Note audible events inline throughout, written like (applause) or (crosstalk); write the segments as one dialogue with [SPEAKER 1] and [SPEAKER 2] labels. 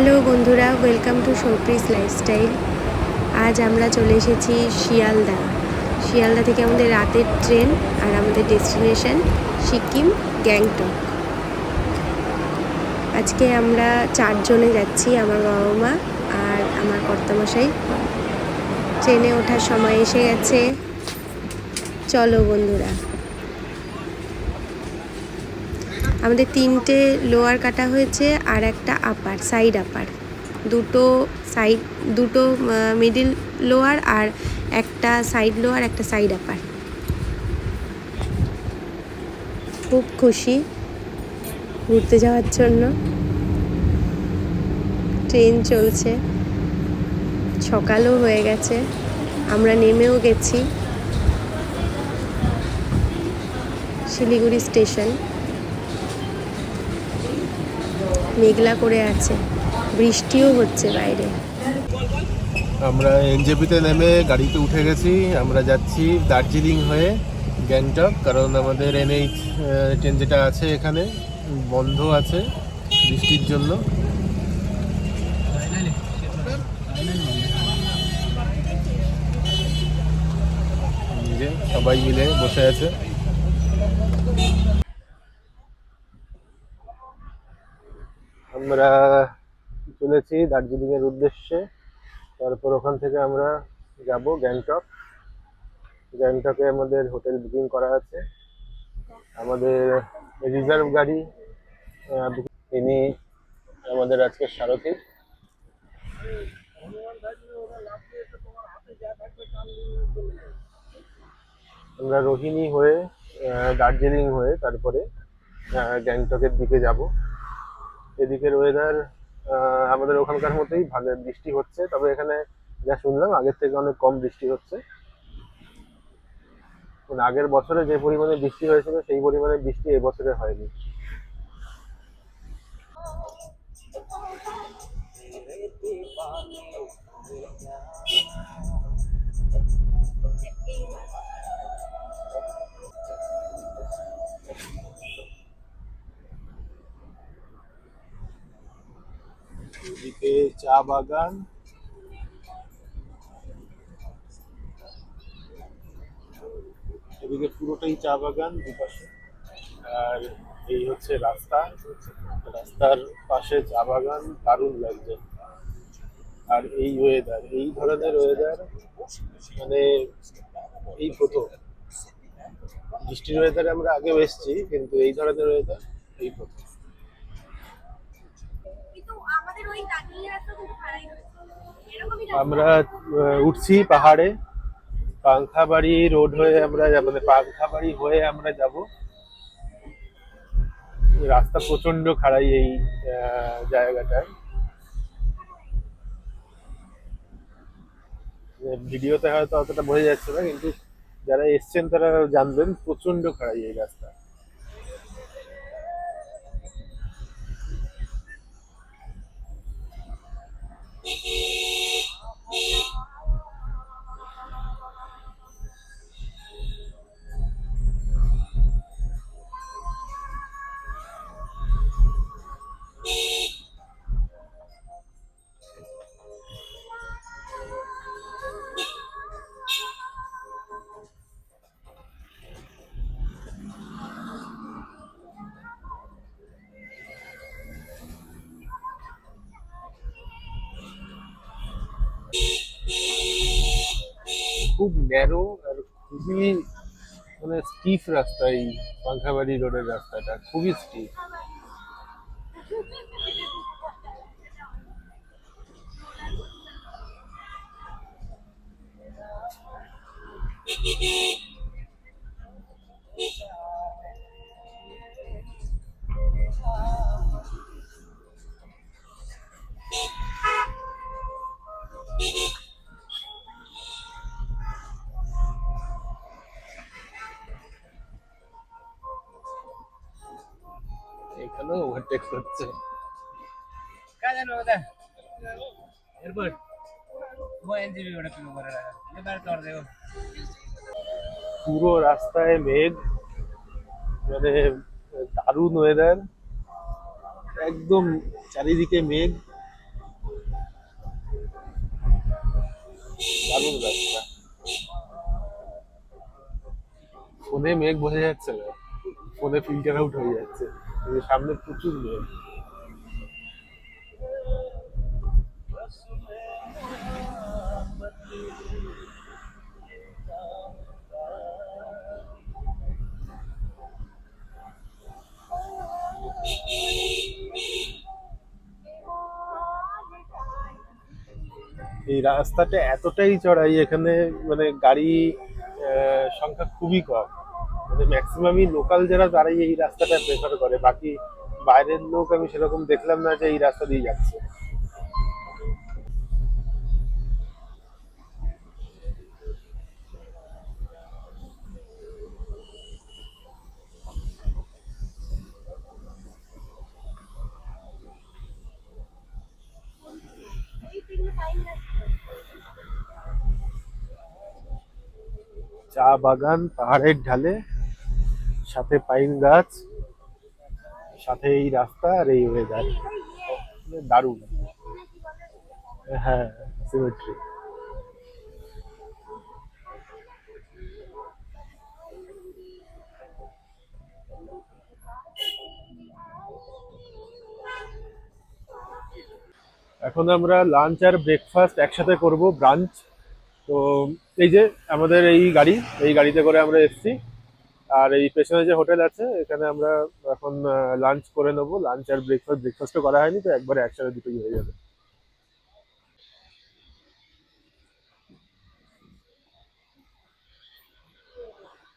[SPEAKER 1] Hello বন্ধুরা welcome to শোপ্রিস lifestyle আজ আমরা চলে এসেছি শিয়ালদা। শিয়ালদা থেকে আমাদের রাতের ট্রেন আর আমাদের ডেস্টিনেশন সিকিম, গ্যাংটক। আজকে আমরা চারজনে যাচ্ছি, আমার বাবা মা আর আমার কর্তামশাই। ট্রেনে ওঠার সময় এসে গেছে। চলো বন্ধুরা। আমাদের তিনটে লোয়ার কাটা হয়েছে আর একটা আপার সাইড আপার দুটো সাইড দুটো মিডিল লোয়ার আর একটা সাইড লোয়ার একটা সাইড আপার খুব খুশি ঘুরতে যাওয়ার জন্য। ট্রেন চলছে। সকালও হয়ে গেছে। আমরা নেমেও গেছি। শিলিগুড়ি স্টেশন। মেঘলা করে আছে। বৃষ্টিও হচ্ছে বাইরে।
[SPEAKER 2] আমরা এনজেপিতে নেমে গাড়িতে উঠে গেছি। আমরা যাচ্ছি দার্জিলিং হয়ে গ্যাংটক, কারণ আমাদের এনএইচ ট্রেন যেটা আছে এখানে, বন্ধ আছে বৃষ্টির জন্য। সবাই মিলে বসে আছে। আমরা চলেছি দার্জিলিং এর উদ্দেশ্যে। তারপর ওখান থেকে আমরা যাব গ্যাংটক। গ্যাংটকে আমাদের হোটেল বুকিং করা আছে। আমাদের রিজার্ভ গাড়ি তিনি আমাদের আজকে সারথী। আমরা রোহিণী হয়ে দার্জিলিং হয়ে তারপরে গ্যাংটকের দিকে যাব। এদিকের ওয়েদার আমাদের ওখানকার মতোই ভালো বৃষ্টি হচ্ছে, তবে এখানে যা শুনলাম, আগের থেকে অনেক কম বৃষ্টি হচ্ছে। মানে আগের বছরে যে পরিমাণে বৃষ্টি হয়েছিল, সেই পরিমাণে বৃষ্টি এবছরে হয়নি। এদিকে চা বাগান। এদিকে পুরোটাই চা বাগান দুপাশে। আর এই হচ্ছে রাস্তা। রাস্তার পাশে চা বাগান, দারুণ লাগছে। আর এই ওয়েদার এই ধরনের ওয়েদার মানে এই প্রথম। বৃষ্টির ওয়েদারে আমরা আগেও এসেছি, কিন্তু এই ধরনের ওয়েদার এই প্রথম
[SPEAKER 3] কিন্তু আমাদের ওই দার্জিলিং রাস্তা খুব খারাপ এরকমই
[SPEAKER 2] আমরা উঠছি পাহাড়ে। পাংখাবাড়ি রোড হয়ে আমরা মানে পাংখাবাড়ি হয়ে আমরা যাব। রাস্তা প্রচণ্ড খাড়াই এই জায়গাটায়। ভিডিওতে হয়তো অতটা বোঝা যাচ্ছে না, কিন্তু যারা এসছেন তারা জানবেন প্রচণ্ড খাড়াই এই রাস্তা। খুব (laughs) ন্যারো আর খুবই মানে স্টিফ রাস্তা এই পাংখাবাড়ি রোডের রাস্তাটা খুবই স্টিফ (laughs) কেন ওভারটেক
[SPEAKER 4] করছে?
[SPEAKER 2] পুরো রাস্তায় মেঘ মানে দারুণ ওয়েদার একদম চারিদিকে মেঘ। দারুণ রাস্তা। ফোনে মেঘ বোঝা যাচ্ছে না। ফোনে ফিল্টার আউট হয়ে যাচ্ছে। সামনে প্রচুর মেঘ এই রাস্তাটা এতটাই চড়াই এখানে মানে গাড়ি সংখ্যা খুবই কম। ম্যাক্সিমামই লোকাল যারা, তারাই এই রাস্তাটা প্রেফার করে। বাকি বাইরের লোক আমি সেরকম দেখলাম না যে এই রাস্তা দিয়ে যাচ্ছে। চা বাগান পাহাড়ের ঢালে সাথে পাইন গাছ সাথে এই রাস্তা আর এই ওয়েদার দারুণ। হ্যাঁ সিমেট্রি এখন আমরা লাঞ্চ আর ব্রেকফাস্ট একসাথে করব ব্রাঞ্চ তো এই যে আমাদের এই গাড়ি এই গাড়িতে করে আমরা এসেছি। আর এই পেছনে যে হোটেল আছে, এখানে আমরা এখন লাঞ্চ করে নেব। লাঞ্চ আর ব্রেকফাস্ট ব্রেকফাস্টও করা হয়নি, তো একবারে একসাথে দুটোই হয়ে যাবে।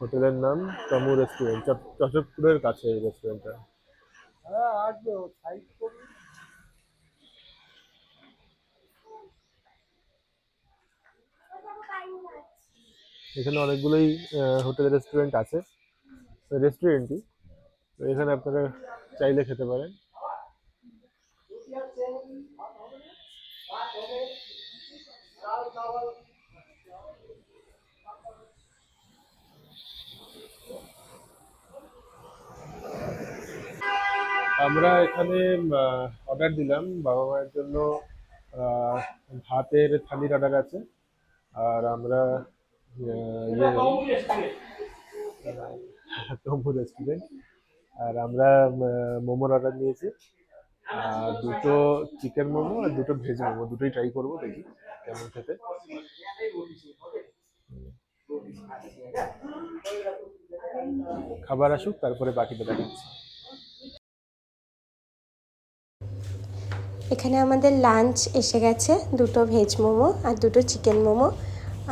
[SPEAKER 2] হোটেলের নাম তমু রেস্টুরেন্ট চটকপুরের কাছে এই রেস্টুরেন্টটা এখানে অনেকগুলোই হোটেল রেস্টুরেন্ট আছে। রেস্টুরেন্টই তো এখানে আপনারা চাইলে খেতে পারেন। আমরা এখানে অর্ডার দিলাম। বাবা মায়ের জন্য ভাতের থালির অর্ডার আছে। আর আমরা ইয়ে তম্বু রেস্টুরেন্ট আর আমরা মোমোর অর্ডার নিয়েছি। আর দুটো চিকেন মোমো আর দুটো ভেজ মোমো। দুটোই ট্রাই করব দেখি কেমন খেতে। খাবার আসুক, তারপরে বাকিটা দেখাচ্ছি।
[SPEAKER 1] এখানে আমাদের লাঞ্চ এসে গেছে, দুটো ভেজ মোমো আর দুটো চিকেন মোমো।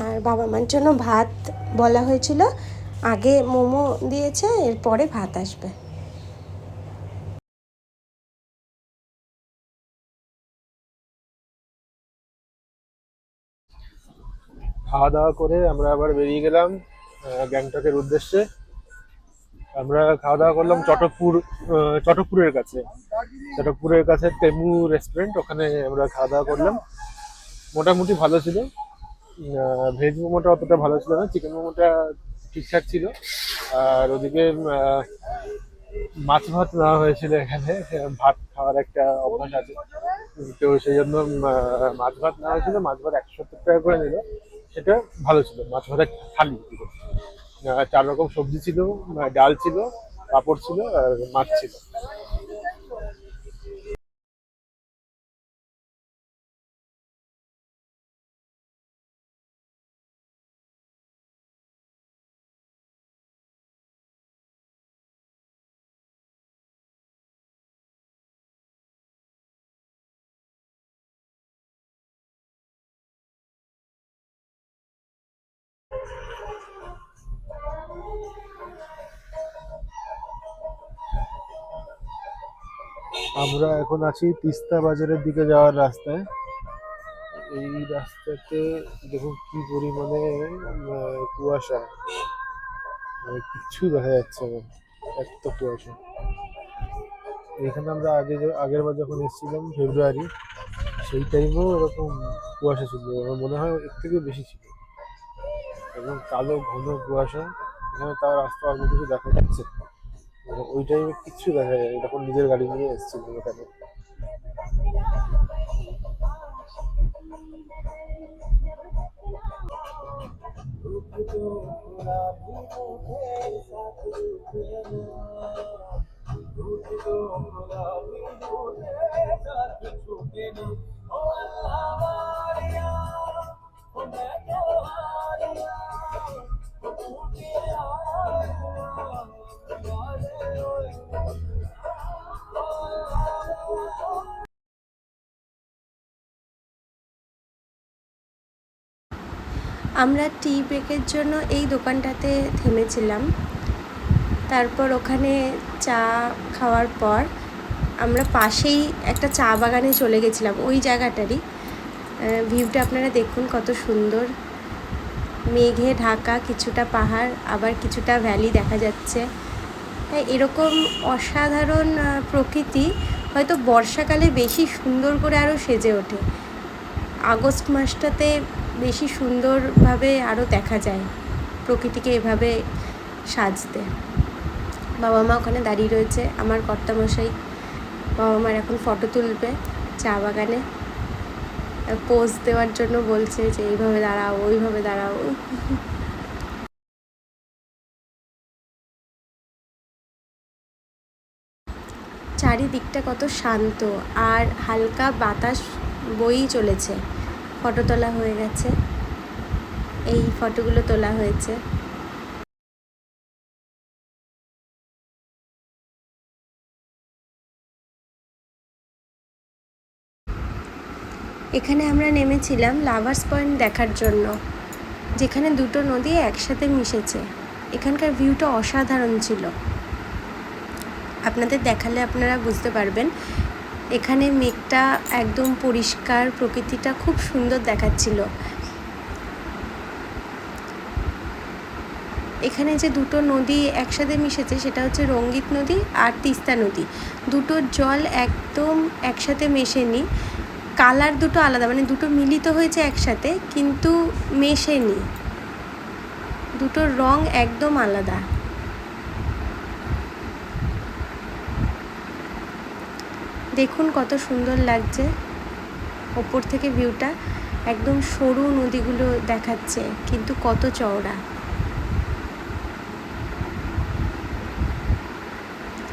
[SPEAKER 1] আর বাবা মার জন্য ভাত বলা হয়েছিল। আগে মোমো দিয়েছে, এরপরে ভাত আসবে।
[SPEAKER 2] খাওয়া দাওয়া করে আমরা আবার বেরিয়ে গেলাম গ্যাংটকের উদ্দেশ্যে। আমরা খাওয়া দাওয়া করলাম চটকপুর চটকপুরের কাছে। চটকপুরের কাছে তেমু রেস্টুরেন্ট, ওখানে আমরা খাওয়া দাওয়া করলাম। মোটামুটি ভালো ছিল। ভেজ মোমোটা অতটা ভালো ছিল না, চিকেন মোমোটা ঠিকঠাক ছিল। আর ওদিকে মাছ ভাত নেওয়া হয়েছিল এখানে। ভাত খাওয়ার একটা অভ্যাস আছে। তো সেই জন্য মাছ ভাত নেওয়া হয়েছিল। মাছ ভাত একশো সত্তর টাকা করে নিল। সেটা ভালো ছিল। মাছ ভাতের থালি। চার রকম সবজি ছিল ডাল ছিল, পাঁপড় ছিল, আর মাছ ছিল। আমরা এখন আছি তিস্তা বাজারের দিকে যাওয়ার রাস্তায়। এই রাস্তাতে দেখুন কি পরিমাণে কুয়াশা। মানে কিচ্ছু দেখা যাচ্ছে না, এত কুয়াশা। এখানে আমরা আগে আগের বার যখন এসেছিলাম ফেব্রুয়ারি, সেই টাইমেও এরকম কুয়াশা ছিল, আমার মনে হয় এর থেকে বেশি ছিল। এবং কালো ঘন কুয়াশা, এখানে তার রাস্তা অল্প কিছু দেখা যাচ্ছে। ওই টাইমে কিচ্ছু দেখা যায় তখন নিজের গাড়ি নিয়ে এসেছিলাম এখানে
[SPEAKER 1] আমরা টি ব্রেকের জন্য এই দোকানটাতে থেমেছিলাম। তারপর ওখানে চা খাওয়ার পর আমরা পাশেই একটা চা বাগানে চলে গেছিলাম, ওই জায়গাটারই। ভিউটা আপনারা দেখুন কত সুন্দর। মেঘে ঢাকা, কিছুটা পাহাড়, আবার কিছুটা ভ্যালি দেখা যাচ্ছে। এরকম অসাধারণ প্রকৃতি হয়তো বর্ষাকালে বেশি সুন্দর করে আরও সেজে ওঠে। আগস্ট মাসটাতে বেশি সুন্দরভাবে আরও দেখা যায় প্রকৃতিকে এভাবে সাজতে। বাবা মা ওখানে দাঁড়িয়ে রয়েছে, আমার কর্তামশাই। বাবা মার এখন ফটো তুলবে, চা বাগানে। পোজ দেওয়ার জন্য বলছে যে, এইভাবে দাঁড়াও, ওইভাবে দাঁড়াও। চারিদিকটা কত শান্ত আর হালকা বাতাস বই চলেছে। ফটো তোলা হয়ে গেছে। এই ফটোগুলো তোলা হয়েছে। এখানে আমরা নেমেছিলাম লাভার্স পয়েন্ট দেখার জন্য, যেখানে দুটো নদী একসাথে মিশেছে। এখানকার ভিউটা অসাধারণ ছিল। আপনাদের দেখালে আপনারা বুঝতে পারবেন এখানে মেঘটা একদম পরিষ্কার, প্রকৃতিটা খুব সুন্দর দেখাচ্ছিল। এখানে যে দুটো নদী একসাথে মিশেছে, সেটা হচ্ছে রঙ্গিত নদী আর তিস্তা নদী। দুটোর জল একদম একসাথে মেশেনি। কালার দুটো আলাদা মানে দুটো মিলিত হয়েছে একসাথে, কিন্তু মেশেনি। দুটোর রং একদম আলাদা। দেখুন কত সুন্দর লাগছে। ওপর থেকে ভিউটা একদম সরু নদীগুলো দেখাচ্ছে, কিন্তু কত চওড়া।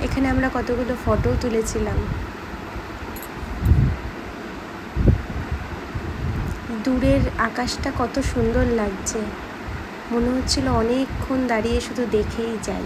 [SPEAKER 1] এখানে আমরা কতগুলো ফটো তুলেছিলাম। দূরের আকাশটা কত সুন্দর লাগছে। মনে হচ্ছিল অনেকক্ষণ দাঁড়িয়ে শুধু দেখেই যাই।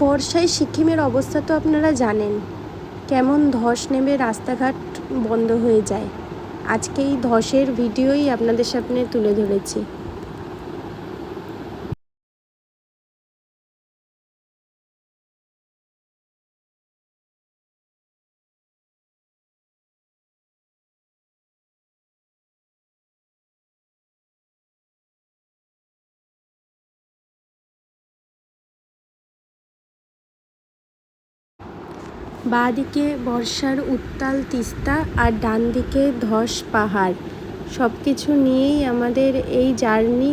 [SPEAKER 1] বর্ষায় সিকিমের অবস্থা তো আপনারা জানেন, কেমন ধস নেমে রাস্তাঘাট বন্ধ হয়ে যায়। আজকে এই ধসের ভিডিওই আপনাদের সামনে তুলে ধরেছি। বাঁ দিকে বর্ষার উত্তাল তিস্তা আর ডান দিকে ধস পাহাড়। সব কিছু নিয়েই আমাদের এই জার্নি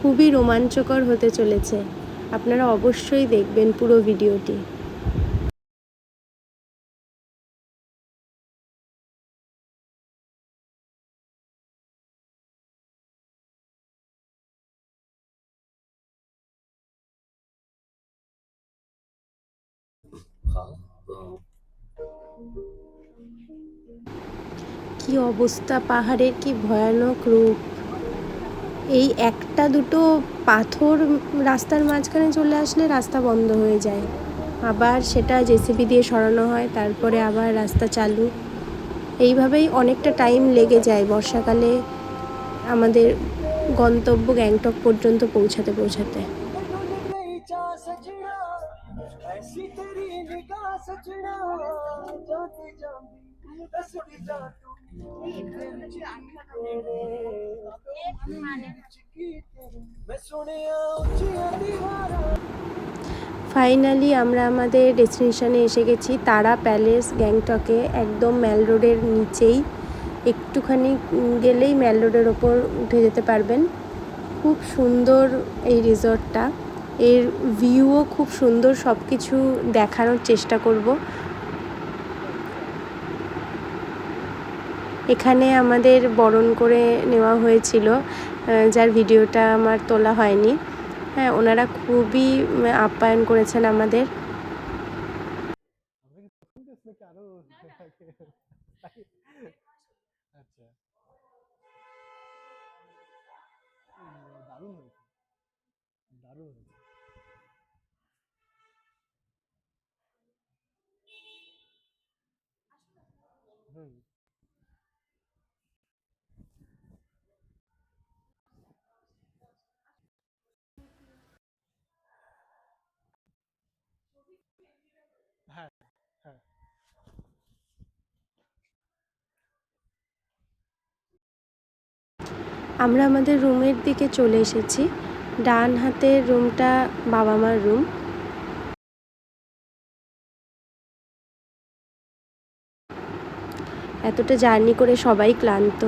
[SPEAKER 1] খুবই রোমাঞ্চকর হতে চলেছে। আপনারা অবশ্যই দেখবেন পুরো ভিডিওটি। কি অবস্থা পাহাড়ের কি ভয়ানক রূপ এই একটা দুটো পাথর রাস্তার মাঝখানে চলে আসলে রাস্তা বন্ধ হয়ে যায় আবার সেটা জেসিবি দিয়ে সরানো হয় তারপরে আবার রাস্তা চালু এইভাবেই অনেকটা টাইম লেগে যায় বর্ষাকালে আমাদের গন্তব্য গ্যাংটক পর্যন্ত পৌঁছাতে পৌঁছাতে
[SPEAKER 5] गई जा सजना ऐसी तेरी निगाह सजना जाती जाती
[SPEAKER 1] ফাইনালি আমরা আমাদের ডেস্টিনেশানে এসে গেছি, তারা প্যালেস গ্যাংটকে, একদম ম্যাল রোডের নিচেই। একটুখানি গেলেই ম্যাল রোডের ওপর উঠে যেতে পারবেন। খুব সুন্দর এই রিসর্টটা এর ভিউও খুব সুন্দর সব কিছু দেখানোর চেষ্টা করব। এখানে আমাদের বরণ করে নেওয়া হয়েছিল যার ভিডিওটা আমার তোলা হয়নি। হ্যাঁ ওনারা খুবই আপ্যায়ন করেছেন আমাদের। আমরা আমাদের রুমের দিকে চলে এসেছি। ডান হাতের রুমটা বাবা মার রুম। এতটা জার্নি করে সবাই ক্লান্ত।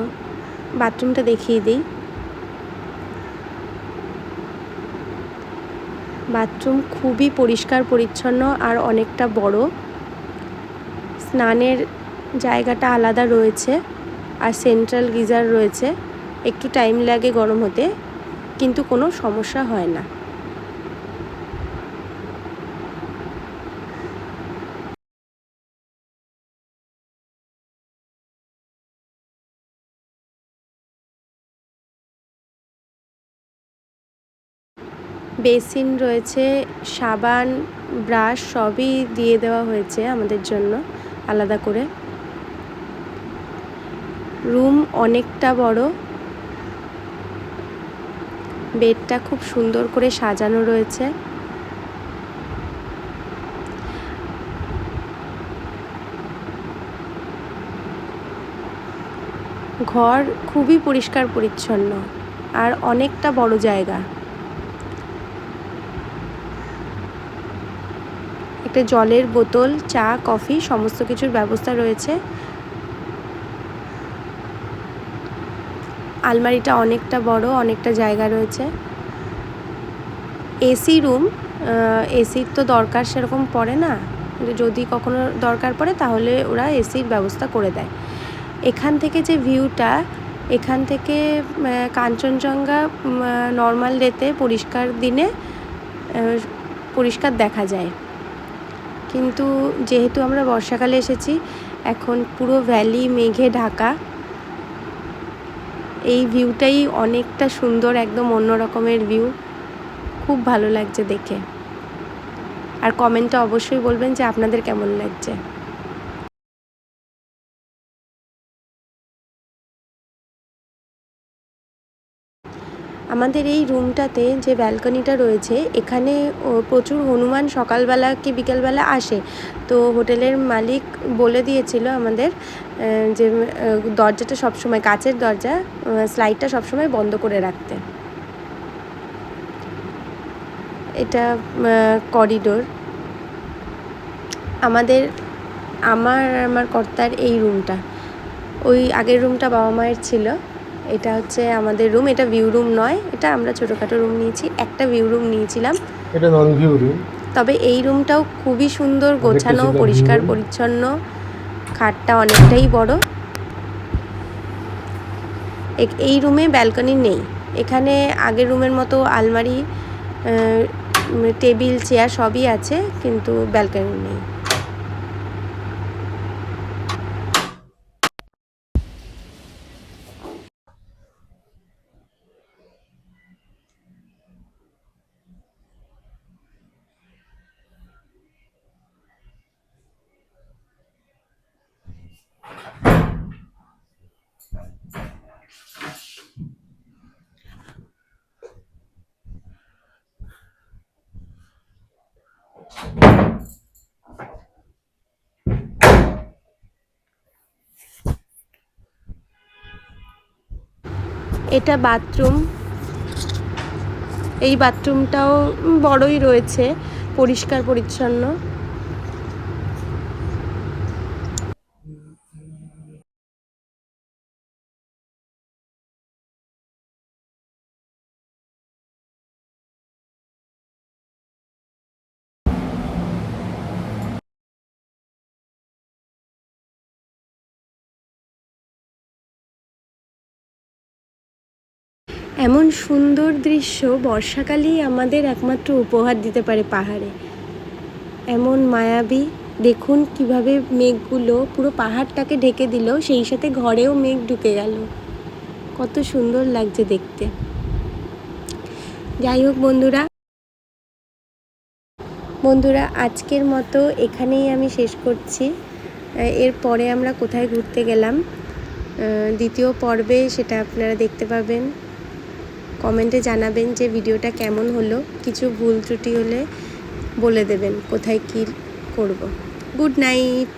[SPEAKER 1] বাথরুমটা দেখিয়ে দিই। বাথরুম খুবই পরিষ্কার, পরিচ্ছন্ন আর অনেকটা বড়। স্নানের জায়গাটা আলাদা রয়েছে আর সেন্ট্রাল গিজার রয়েছে। একটু টাইম লাগে গরম হতে, কিন্তু কোনো সমস্যা হয় না। বেসিন রয়েছে, সাবান, ব্রাশ সবই দিয়ে দেওয়া হয়েছে আমাদের জন্য আলাদা করে। রুম অনেকটা বড় বেডটা খুব সুন্দর করে সাজানো রয়েছে। ঘর খুবই পরিষ্কার পরিচ্ছন্ন আর অনেকটা বড় জায়গা। একটা জলের বোতল, চা, কফি সমস্ত কিছুর ব্যবস্থা রয়েছে। আলমারিটা অনেকটা বড়, অনেকটা জায়গা রয়েছে। এসি রুম এসির তো দরকার সেরকম পড়ে না। যদি কখনো দরকার পড়ে তাহলে ওরা এসির ব্যবস্থা করে দেয়। এখান থেকে যে ভিউটা, এখান থেকে কাঞ্চনজঙ্ঘা নর্মাল ডেতে পরিষ্কার দিনে পরিষ্কার দেখা যায়। কিন্তু যেহেতু আমরা বর্ষাকালে এসেছি, এখন পুরো ভ্যালি, মেঘে ঢাকা। এই ভিউটাই অনেকটা সুন্দর, একদম অন্য রকমের ভিউ খুব ভালো লাগছে দেখে। আর কমেন্টে অবশ্যই বলবেন যে আপনাদের কেমন লাগছে। আমাদের এই রুমটাতে যে ব্যালকনিটা রয়েছে, এখানে প্রচুর হনুমান সকালবেলা কি বিকেলবেলা আসে। তো হোটেলের মালিক বলে দিয়েছিল আমাদের যে দরজাটা সবসময়, কাচের দরজা স্লাইডটা সবসময় বন্ধ করে রাখতে। এটা করিডোর। আমাদের, আমার আমার কর্তার এই রুমটা। ওই আগের রুমটা বাবা মায়ের ছিল। এটা হচ্ছে আমাদের রুম এটা ভিউ রুম নয় এটা আমরা ছোটোখাটো রুম নিয়েছি একটা ভিউ রুম নিয়েছিলাম।
[SPEAKER 2] এটা নন ভিউ রুম
[SPEAKER 1] তবে এই রুমটাও খুবই সুন্দর গোছানো পরিষ্কার পরিচ্ছন্ন খাটটা অনেকটাই বড়। এই রুমে ব্যালকনি নেই। এখানে আগের রুমের মতো আলমারি টেবিল চেয়ার সবই আছে কিন্তু ব্যালকনি নেই। এটা বাথরুম। এই বাথরুমটাও বড়ই রয়েছে পরিষ্কার পরিচ্ছন্ন। এমন সুন্দর দৃশ্য বর্ষাকালেই আমাদের একমাত্র উপহার দিতে পারে পাহাড়ে। এমন মায়াবী, দেখুন কীভাবে মেঘগুলো পুরো পাহাড়টাকে ঢেকে দিল, সেই সাথে ঘরেও মেঘ ঢুকে গেল। কত সুন্দর লাগছে দেখতে। যাই হোক বন্ধুরা বন্ধুরা, আজকের মতো এখানেই আমি শেষ করছি। এরপরে আমরা কোথায় ঘুরতে গেলাম? দ্বিতীয় পর্বে সেটা আপনারা দেখতে পাবেন। কমেন্টে জানাবেন যে ভিডিওটা কেমন হলো। কিছু ভুল ত্রুটি হলে বলে দেবেন, কোথায় কী করব। Good night.